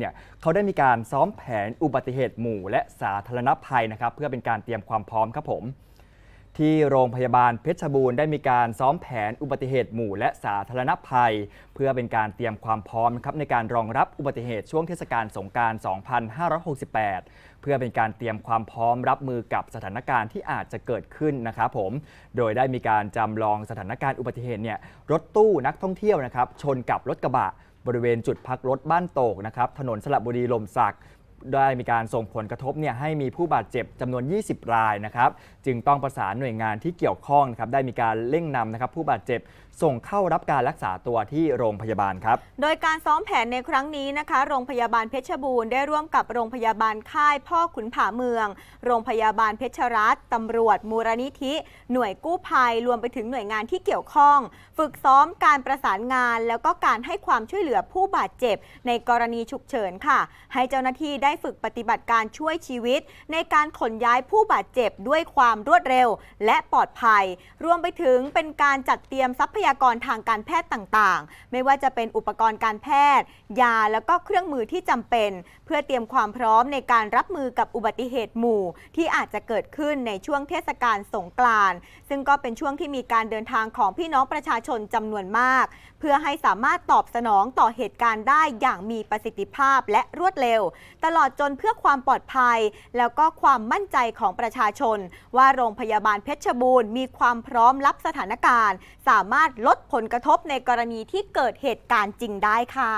เนี่ยเขาได้มีการซ้อมแผนอุบัติเหตุหมู่ และสาธารณภัยนะครับ เพื่อเป็นการเตรียมความพร้อมครับผม ที่โรงพยาบาลเพชรบูรณ์ได้มีการซ้อมแผนอุบัติเหตุหมู่ และสาธารณภัย เพื่อเป็นการเตรียมความพร้อมครับในการรองรับอุบัติเหตุช่วงเทศกาลสงกราร2568 เพื่อเป็นการเตรียมความพร้อมรับมือกับสถานการณ์ที่อาจจะเกิดขึ้นนะครับผม โดยได้มีการจำลองสถานการณ์อุบัติเหตุเนี่ยรถตู้นักท่องเที่ยวนะครับชนกับรถกระบะ บริเวณจุดพักรถบ้านโตกนะครับถนนสระบุรีลมศักด์ ได้มีการส่งผลกระทบเนี่ยให้มีผู้บาดเจ็บจำนวน 20 รายนะครับ จึงต้องประสานหน่วยงานที่เกี่ยวข้องนะครับได้มีการเร่งนำนะครับผู้บาดเจ็บส่งเข้ารับการรักษาตัวที่โรงพยาบาลครับ โดยการซ้อมแผนในครั้งนี้นะคะ โรงพยาบาลเพชรบูรณ์ได้ร่วมกับโรงพยาบาลค่ายพ่อขุนผาเมือง โรงพยาบาลเพชรรัตน์ตำรวจ มูลนิธิ หน่วยกู้ภัยรวมไปถึงหน่วยงานที่เกี่ยวข้อง ฝึกซ้อมการประสานงาน แล้วก็การให้ความช่วยเหลือผู้บาดเจ็บ ในกรณีฉุกเฉินค่ะ ให้เจ้าหน้าที่ได้ฝึกปฏิบัติการช่วยชีวิต ในการขนย้ายผู้บาดเจ็บด้วยความรวดเร็ว และปลอดภัย รวมไปถึงเป็นการจัดเตรียมทรัพยากรทางการแพทย์ต่างๆ ไม่ว่าจะเป็นอุปกรณ์การแพทย์ ยาแล้วก็เครื่องมือที่จำเป็น เพื่อเตรียมความพร้อมในการรับมือกับอุบัติเหตุหมู่ ที่อาจจะเกิดขึ้นในช่วงเทศกาลสงกรานต์ซึ่งก็เป็นช่วงที่มีการเดินทางของพี่น้องประชาชนจำนวนมาก เพื่อให้สามารถตอบสนองต่อเหตุการณ์ได้อย่างมีประสิทธิภาพและรวดเร็วตลอดจนเพื่อความปลอดภัย แล้วก็ความมั่นใจของประชาชน ว่าโรงพยาบาลเพชรบูรณ์มีความพร้อมรับสถานการณ์ สามารถลดผลกระทบในกรณีที่เกิดเหตุการณ์จริงได้ค่ะ